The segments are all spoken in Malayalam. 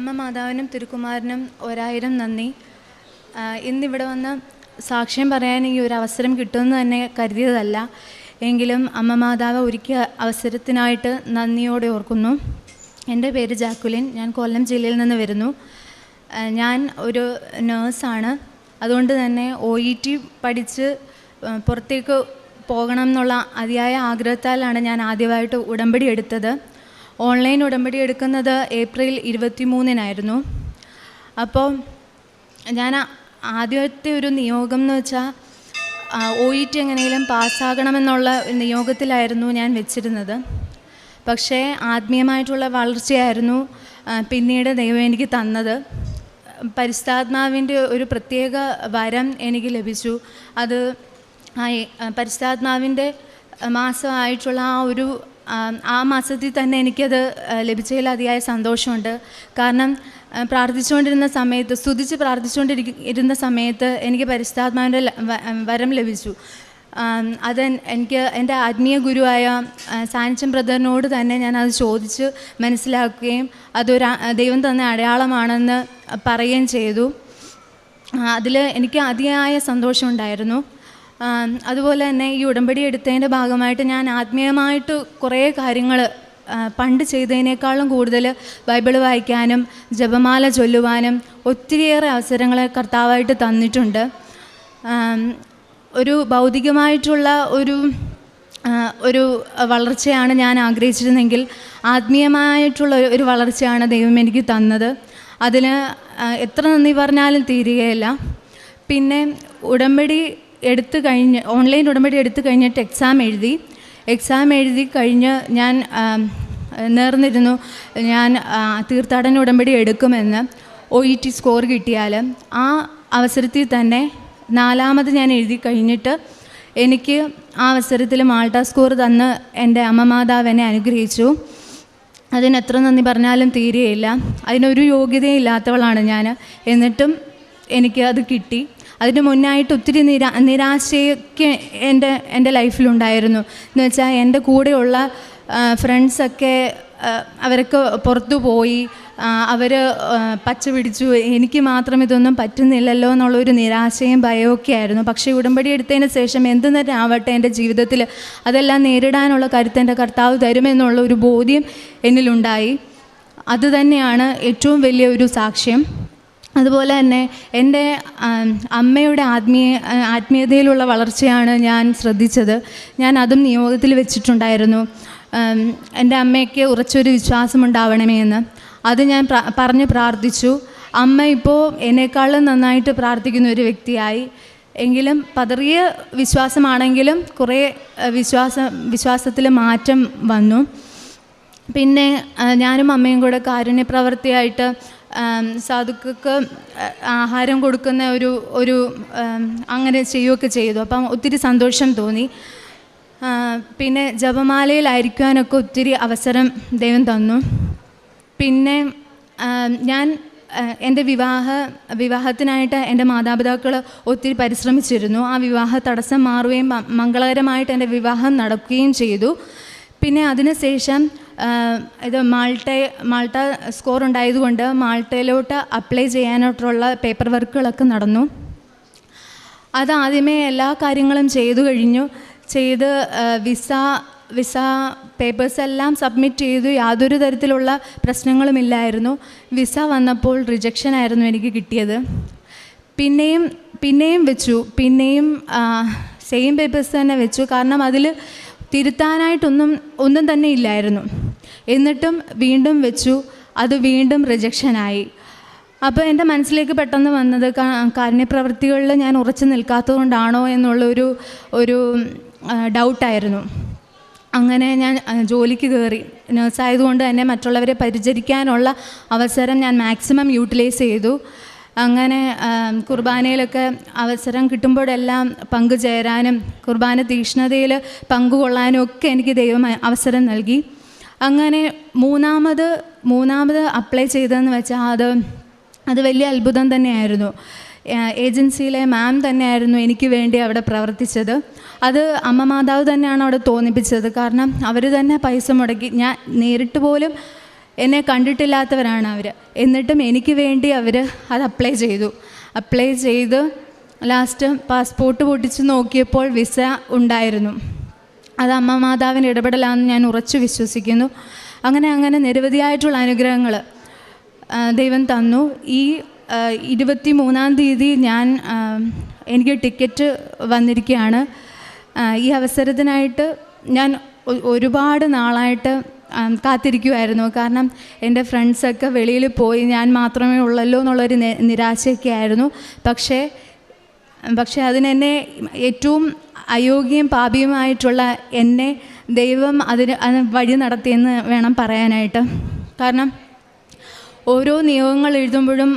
അമ്മ മാതാവിനും തിരുക്കുമാരനും ഒരായിരം നന്ദി. ഇന്നിവിടെ വന്ന് സാക്ഷ്യം പറയാൻ ഈ ഒരു അവസരം കിട്ടുമെന്ന് തന്നെ കരുതിയതല്ല. എങ്കിലും അമ്മ മാതാവ് ഒരുക്കിയ അവസരത്തിനായിട്ട് നന്ദിയോടെ ഓർക്കുന്നു. എന്റെ പേര് ജാക്കുലിൻ. ഞാൻ കൊല്ലം ജില്ലയിൽ നിന്ന് വരുന്നു. ഞാൻ ഒരു നേഴ്സാണ്. അതുകൊണ്ട് തന്നെ ഒ ഇ ടി പഠിച്ച് പുറത്തേക്ക് പോകണം എന്നുള്ള അതിയായ ആഗ്രഹത്താലാണ് ഞാൻ ആദ്യമായിട്ട് ഉടമ്പടി എടുത്തത്. ഓൺലൈൻ ഉടമ്പടി എടുക്കുന്നത് ഏപ്രിൽ ഇരുപത്തി മൂന്നിനായിരുന്നു അപ്പോൾ ഞാൻ ആദ്യത്തെ ഒരു നിയോഗം എന്ന് വെച്ചാൽ ഒ ഇ ടി എങ്ങനെയും പാസ്സാകണമെന്നുള്ള നിയോഗത്തിലായിരുന്നു ഞാൻ വെച്ചിരുന്നത്. പക്ഷേ ആത്മീയമായിട്ടുള്ള വളർച്ചയായിരുന്നു പിന്നീട് ദൈവം എനിക്ക് തന്നത്. പരിസ്ഥാത്മാവിന്റെ ഒരു പ്രത്യേക വരം എനിക്ക് ലഭിച്ചു. അത് ആ പരിസ്ഥാത്മാവിന്റെ മാസമായിട്ടുള്ള ആ ഒരു ആ, മാസത്തിൽ തന്നെ എനിക്കത് ലഭിച്ചതിൽ അതിയായ സന്തോഷമുണ്ട്. കാരണം പ്രാർത്ഥിച്ചുകൊണ്ടിരുന്ന സമയത്ത് സ്തുതിച്ച് പ്രാർത്ഥിച്ചുകൊണ്ടിരിക്കുന്ന സമയത്ത് എനിക്ക് പരിശുദ്ധാത്മാവിന്റെ വരം ലഭിച്ചു. അത് എനിക്ക് എന്റെ ആത്മീയ ഗുരുവായ സാനിച്ചൻ ബ്രദറിനോട് തന്നെ ഞാൻ അത് ചോദിച്ച് മനസ്സിലാക്കുകയും അതൊരു ദൈവം തന്നെ അടയാളമാണെന്ന് പറയുകയും ചെയ്തു. അതിൽ എനിക്ക് അതിയായ സന്തോഷമുണ്ടായിരുന്നു. അതുപോലെ തന്നെ ഈ ഉടമ്പടി എടുത്തതിന്റെ ഭാഗമായിട്ട് ഞാൻ ആത്മീയമായിട്ട് കുറേ കാര്യങ്ങൾ പണ്ട് ചെയ്തതിനേക്കാളും കൂടുതൽ ബൈബിൾ വായിക്കാനും ജപമാല ചൊല്ലുവാനും ഒത്തിരിയേറെ അവസരങ്ങളെ കർത്താവായിട്ട് തന്നിട്ടുണ്ട്. ഒരു ഭൗതികമായിട്ടുള്ള ഒരു ഒരു വളർച്ചയാണ് ഞാൻ ആഗ്രഹിച്ചിരുന്നെങ്കിൽ ആത്മീയമായിട്ടുള്ള ഒരു- ഒരു വളർച്ചയാണ് ദൈവം എനിക്ക് തന്നത്. അതിന് എത്ര നന്ദി പറഞ്ഞാലും തീരുകയില്ല. പിന്നെ ഉടമ്പടി എടുത്തു കഴിഞ്ഞ് ഓൺലൈൻ ഉടമ്പടി എടുത്തു കഴിഞ്ഞിട്ട് എക്സാം എഴുതി. എക്സാം എഴുതി കഴിഞ്ഞ് ഞാൻ നേർന്നിരുന്നു. ഞാൻ തീർത്ഥാടന ഉടമ്പടി എടുക്കുമെന്ന് ഒ ഇ ടി സ്കോർ കിട്ടിയാൽ ആ അവസരത്തിൽ തന്നെ നാലാമത് ഞാൻ എഴുതി കഴിഞ്ഞിട്ട് എനിക്ക് ആ അവസരത്തിൽ മാൾട്ട സ്കോർ തന്ന് എന്റെ അമ്മ മാതാവ് എന്നെ അനുഗ്രഹിച്ചു. അതിന് എത്ര നന്ദി പറഞ്ഞാലും തീരെയില്ല. അതിനൊരു യോഗ്യതയും ഇല്ലാത്തവളാണ് ഞാൻ. എന്നിട്ടും എനിക്ക് അത് കിട്ടി. അതിന് മുന്നായിട്ട് ഒത്തിരി നിരാ നിരാശയൊക്കെ എന്റെ എന്റെ ലൈഫിലുണ്ടായിരുന്നു. എന്ന് വെച്ചാൽ എന്റെ കൂടെയുള്ള ഫ്രണ്ട്സൊക്കെ അവരൊക്കെ പുറത്തു പോയി. അവർ പച്ച പിടിച്ചു. എനിക്ക് മാത്രം ഇതൊന്നും പറ്റുന്നില്ലല്ലോ എന്നുള്ളൊരു നിരാശയും ഭയമൊക്കെ ആയിരുന്നു. പക്ഷേ ഉടമ്പടി എടുത്തതിന് ശേഷം എന്ത് തന്നെ ആവട്ടെ എന്റെ ജീവിതത്തിൽ അതെല്ലാം നേരിടാനുള്ള കരുത്ത് എന്റെ കർത്താവ് തരുമെന്നുള്ള ഒരു ബോധ്യം എന്നിലുണ്ടായി. അത് തന്നെയാണ് ഏറ്റവും വലിയ ഒരു സാക്ഷ്യം. അതുപോലെ തന്നെ എന്റെ അമ്മയുടെ ആത്മീയ ആത്മീയതയിലുള്ള വളർച്ചയാണ് ഞാൻ ശ്രദ്ധിച്ചത്. ഞാൻ അതും നിയോഗത്തിൽ വെച്ചിട്ടുണ്ടായിരുന്നു. എന്റെ അമ്മയ്ക്ക് ഉറച്ചൊരു വിശ്വാസമുണ്ടാവണമേ എന്ന്. അത് ഞാൻ പറഞ്ഞ് പ്രാർത്ഥിച്ചു. അമ്മ ഇപ്പോൾ എന്നെക്കാളും നന്നായിട്ട് പ്രാർത്ഥിക്കുന്ന ഒരു വ്യക്തിയായി. എങ്കിലും പതറിയ വിശ്വാസമാണെങ്കിലും കുറേ വിശ്വാസ വിശ്വാസം വിശ്വാസത്തിൽ മാറ്റം വന്നു. പിന്നെ ഞാനും അമ്മയും കൂടെ കാരുണ്യ പ്രവൃത്തിയായിട്ട് ആം, സാധുക്കൾക്ക് ആഹാരം കൊടുക്കുന്ന ഒരു ഒരു അങ്ങനെ ചെയ്യുകയൊക്കെ ചെയ്തു. അപ്പം ഒത്തിരി സന്തോഷം തോന്നി. പിന്നെ ജപമാലയിലായിരിക്കാനൊക്കെ ഒത്തിരി അവസരം ദൈവം തന്നു. പിന്നെ ഞാൻ എന്റെ വിവാഹ വിവാഹത്തിനായിട്ട് എന്റെ മാതാപിതാക്കൾ ഒത്തിരി പരിശ്രമിച്ചിരുന്നു. ആ വിവാഹ തടസ്സം മാറുകയും മംഗളകരമായിട്ട് എന്റെ വിവാഹം നടക്കുകയും ചെയ്തു. പിന്നെ അതിനുശേഷം ഇത് മാൾട്ട മാൾട്ട സ്കോർ ഉണ്ടായതുകൊണ്ട് മാൾട്ടയിലോട്ട് അപ്ലൈ ചെയ്യാനായിട്ടുള്ള പേപ്പർ വർക്കുകളൊക്കെ നടന്നു. അതാദ്യമേ എല്ലാ കാര്യങ്ങളും ചെയ്തു കഴിഞ്ഞു. ചെയ്ത് വിസ വിസ പേപ്പേഴ്സ് എല്ലാം സബ്മിറ്റ് ചെയ്തു. യാതൊരു തരത്തിലുള്ള പ്രശ്നങ്ങളുമില്ലായിരുന്നു വിസ വന്നപ്പോൾ റിജക്ഷൻ ആയിരുന്നു എനിക്ക് കിട്ടിയത്. പിന്നെയും പിന്നെയും വെച്ചു. പിന്നെയും സെയിം പേപ്പേഴ്സ് തന്നെ വെച്ചു. കാരണം അതിൽ തിരുത്താനായിട്ടൊന്നും ഒന്നും തന്നെ ഇല്ലായിരുന്നു. എന്നിട്ടും വീണ്ടും വെച്ചു. അത് വീണ്ടും റിജക്ഷനായി അപ്പോൾ എന്റെ മനസ്സിലേക്ക് പെട്ടെന്ന് വന്നത് കാരുണ്യപ്രവൃത്തികളിൽ ഞാൻ ഉറച്ചു നിൽക്കാത്തതുകൊണ്ടാണോ എന്നുള്ളൊരു ഒരു ഡൗട്ടായിരുന്നു അങ്ങനെ ഞാൻ ജോലിക്ക് കയറി. നേഴ്സായതുകൊണ്ട് തന്നെ മറ്റുള്ളവരെ പരിചരിക്കാനുള്ള അവസരം ഞാൻ മാക്സിമം യൂട്ടിലൈസ് ചെയ്തു. അങ്ങനെ കുർബാനയിലൊക്കെ അവസരം കിട്ടുമ്പോഴെല്ലാം പങ്കുചേരാനും കുർബാന തീക്ഷ്ണതയിൽ പങ്കുകൊള്ളാനും ഒക്കെ എനിക്ക് ദൈവം അവസരം നൽകി. അങ്ങനെ മൂന്നാമത് മൂന്നാമത് അപ്ലൈ ചെയ്തതെന്ന് വെച്ചാൽ അത് അത് വലിയ അത്ഭുതം തന്നെയായിരുന്നു. ഏജൻസിയിലെ മാം തന്നെയായിരുന്നു എനിക്ക് വേണ്ടി അവിടെ പ്രവർത്തിച്ചത്. അത് അമ്മ മാതാവ് തന്നെയാണ് അവിടെ തോന്നിപ്പിച്ചത്. കാരണം അവർ തന്നെ പൈസ മുടക്കി ഞാൻ നേരിട്ട് പോലും എന്നെ കണ്ടിട്ടില്ലാത്തവരാണ് അവർ എന്നിട്ടും എനിക്ക് വേണ്ടി അവർ അത് അപ്ലൈ ചെയ്തു. അപ്ലൈ ചെയ്ത് ലാസ്റ്റ് പാസ്പോർട്ട് പൊട്ടിച്ച് നോക്കിയപ്പോൾ വിസ ഉണ്ടായിരുന്നു. അത് അമ്മ മാതാവിന്റെ ഇടപെടലാണെന്ന് ഞാൻ ഉറച്ചു വിശ്വസിക്കുന്നു. അങ്ങനെ അങ്ങനെ നിരവധിയായിട്ടുള്ള അനുഗ്രഹങ്ങൾ ദൈവം തന്നു. ഈ ഇരുപത്തി മൂന്നാം തീയതി ഞാൻ എനിക്ക് ടിക്കറ്റ് വന്നിരിക്കുകയാണ്. ഈ അവസരത്തിനായിട്ട് ഞാൻ ഒരുപാട് നാളായിട്ട് കാത്തിരിക്കുമായിരുന്നു കാരണം എന്റെ ഫ്രണ്ട്സൊക്കെ വെളിയിൽ പോയി ഞാൻ മാത്രമേ ഉള്ളല്ലോ എന്നുള്ളൊരു നിരാശയൊക്കെ ആയിരുന്നു. പക്ഷേ പക്ഷേ അതിനെന്നെ ഏറ്റവും അയോഗ്യയും പാപിയുമായിട്ടുള്ള എന്നെ ദൈവം അതിന് അത് വഴി നടത്തിയെന്ന് വേണം പറയാനായിട്ട്. കാരണം ഓരോ നിയോഗങ്ങൾ എഴുതുമ്പോഴും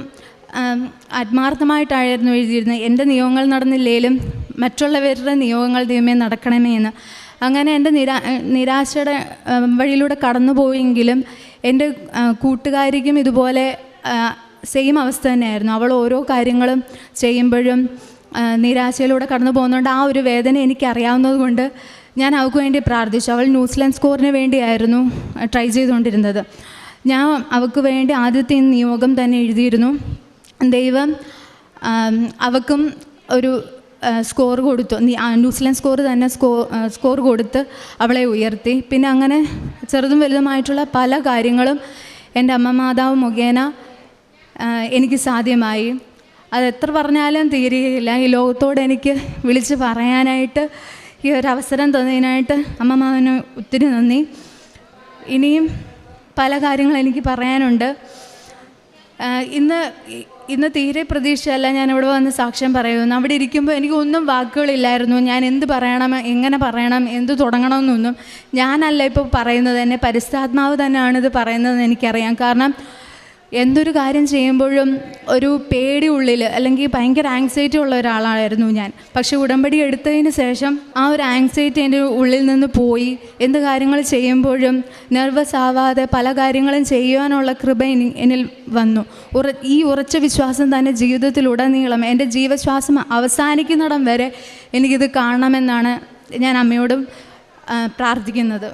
ആത്മാർത്ഥമായിട്ടായിരുന്നു എഴുതിയിരുന്നത്. എന്റെ നിയോഗങ്ങൾ നടന്നില്ലേലും മറ്റുള്ളവരുടെ നിയോഗങ്ങൾ ദൈവമേ നടക്കണമേ എന്ന്. അങ്ങനെ എന്റെ നിരാ നിരാശയുടെ വഴിയിലൂടെ കടന്നു പോയെങ്കിലും എന്റെ കൂട്ടുകാരിക്കും ഇതുപോലെ സെയിം അവസ്ഥ തന്നെയായിരുന്നു. അവൾ ഓരോ കാര്യങ്ങളും ചെയ്യുമ്പോഴും നിരാശയിലൂടെ കടന്നു പോകുന്നതുകൊണ്ട് ആ ഒരു വേദന എനിക്കറിയാവുന്നത് കൊണ്ട് ഞാൻ അവൾക്ക് വേണ്ടി പ്രാർത്ഥിച്ചു. അവൾ ന്യൂസിലാൻഡ് സ്കോറിന് വേണ്ടിയായിരുന്നു ട്രൈ ചെയ്തുകൊണ്ടിരുന്നത്. ഞാൻ അവൾക്ക് വേണ്ടി ആദ്യത്തെ നിയോഗം തന്നെ എഴുതിയിരുന്നു. ദൈവം അവൾക്കും ഒരു സ്കോർ കൊടുത്തു. ന്യൂസിലാൻഡ് സ്കോർ തന്നെ സ്കോ സ്കോർ കൊടുത്ത് അവളെ ഉയർത്തി. പിന്നെ അങ്ങനെ ചെറുതും വലുതുമായിട്ടുള്ള പല കാര്യങ്ങളും എന്റെ അമ്മ മാതാവ് മുഖേന എനിക്ക് സാധ്യമായി. അത് എത്ര പറഞ്ഞാലും തീരുകയില്ല. ഈ ലോകത്തോട് എനിക്ക് വിളിച്ച് പറയാനായിട്ട് ഈ ഒരു അവസരം തന്നതിനായിട്ട് അമ്മമാവന് ഒത്തിരി നന്ദി. ഇനിയും പല കാര്യങ്ങൾ എനിക്ക് പറയാനുണ്ട്. ഇന്ന് ഇന്ന് തീരെ പ്രതീക്ഷയല്ല ഞാൻ ഇവിടെ വന്ന് സാക്ഷ്യം പറയുന്നു അവിടെ ഇരിക്കുമ്പോൾ എനിക്ക് ഒന്നും വാക്കുകളില്ലായിരുന്നു. ഞാൻ എന്ത് പറയണം എങ്ങനെ പറയണം എന്ത് തുടങ്ങണമെന്നൊന്നും ഞാനല്ല ഇപ്പോൾ പറയുന്നത്. എന്നെ പരിസ്ഥാത്മാവ് തന്നെയാണ് ഇത് പറയുന്നതെന്ന് എനിക്കറിയാം. കാരണം എന്തൊരു കാര്യം ചെയ്യുമ്പോഴും ഒരു പേടി ഉള്ളിൽ അല്ലെങ്കിൽ ഭയങ്കര ആങ്സൈറ്റി ഉള്ള ഒരാളായിരുന്നു ഞാൻ. പക്ഷേ ഉടമ്പടി എടുത്തതിന് ശേഷം ആ ഒരു ആങ്സൈറ്റി എന്റെ ഉള്ളിൽ നിന്ന് പോയി. എന്ത് കാര്യങ്ങൾ ചെയ്യുമ്പോഴും നെർവസ് ആവാതെ പല കാര്യങ്ങളും ചെയ്യുവാനുള്ള കൃപ എനി എന്നിൽ വന്നു. ഉറ ഈ ഉറച്ച വിശ്വാസം തന്നെ ജീവിതത്തിലുടനീളം എന്റെ ജീവശ്വാസം അവസാനിക്കുന്നിടം വരെ എനിക്കിത് കാണണമെന്നാണ് ഞാൻ അമ്മയോടും പ്രാർത്ഥിക്കുന്നത്.